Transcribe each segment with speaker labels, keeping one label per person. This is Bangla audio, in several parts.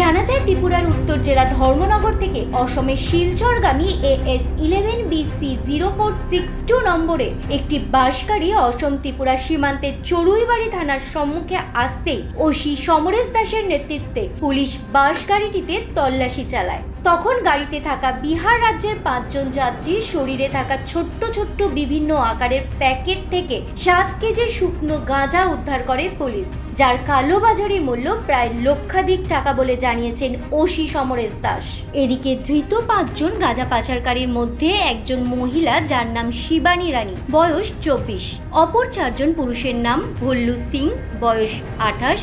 Speaker 1: জানা যায় ত্রিপুরার উত্তর জেলা ধর্মনগর থেকে অসমের শিলচরগামী A S eleven BC zero four six two নম্বরে একটি বাস গাড়ি অসম ত্রিপুরা সীমান্তের চড়ুইবাড়ি থানার সম্মুখে আসতেই ওসি সমরেশ দাসের নেতৃত্বে পুলিশ বাস গাড়িটিতে তল্লাশি চালায়। তখন গাড়িতে থাকা বিহার রাজ্যের পাঁচজন যাত্রীর শরীরে থাকা ছোট্ট ছোট্ট বিভিন্ন আকারের প্যাকেট থেকে সাত কেজি শুকনো গাঁজা উদ্ধার করে পুলিশ, যার কালোবাজারি মূল্য প্রায় লক্ষাধিক টাকা বলে জানিয়েছেন ওসি সমরেশ দাস। এদিকে ধৃত পাঁচজন গাঁজা পাচারকারীর মধ্যে একজন মহিলা, যার নাম শিবানী রানী, বয়স চব্বিশ। অপর চারজন পুরুষের নাম ভল্লু সিং, বয়স আঠাশ।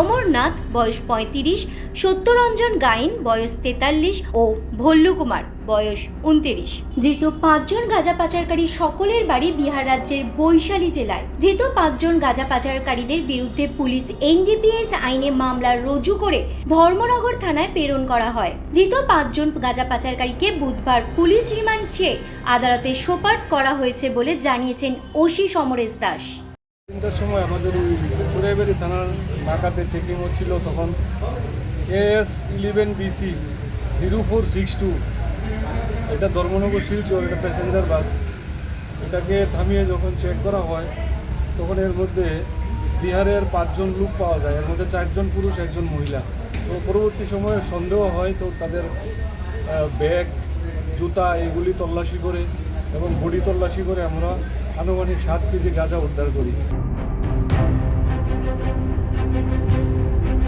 Speaker 1: অমরনাথ, বয়স পঁয়ত্রিশ সত্যরঞ্জন গাইন, বয়স তেতাল্লিশ ও ভল্লু কুমার, বয়স উনত্রিশ। ধৃত পাঁচজন গাঁজা পাচারকারী সকলের বাড়ি বিহার রাজ্যের বৈশালী জেলায়। ধৃত পাঁচজন গাঁজা পাচারকারীদের বিরুদ্ধে পুলিশ এনডিপিএস আইনে মামলা রুজু করে ধর্মনগর থানায় প্রেরণ করা হয়। ধৃত পাঁচজন গাঁজা পাচারকারীকে বুধবার পুলিশ রিমান্ড চেয়ে আদালতে সোপার্দ করা হয়েছে বলে জানিয়েছেন ওসি সমরেশ দাস।
Speaker 2: সময় আমাদের ওই থানার নাকাতে চেকিং হচ্ছিল, তখন AS eleven BC zero four six two এটা ধর্মনগর শিলচর, এটা প্যাসেঞ্জার বাস এটাকে থামিয়ে যখন চেক করা হয়, তখন এর মধ্যে বিহারের পাঁচজন লোক পাওয়া যায়। এর মধ্যে চারজন পুরুষ, একজন মহিলা। তো পরবর্তী সময়ে সন্দেহ হয়, তো তাদের ব্যাগ, জুতা এগুলি তল্লাশি করে এবং বডি তল্লাশি করে আমরা আনুমানিক সাত কেজি গাঁজা উদ্ধার করি।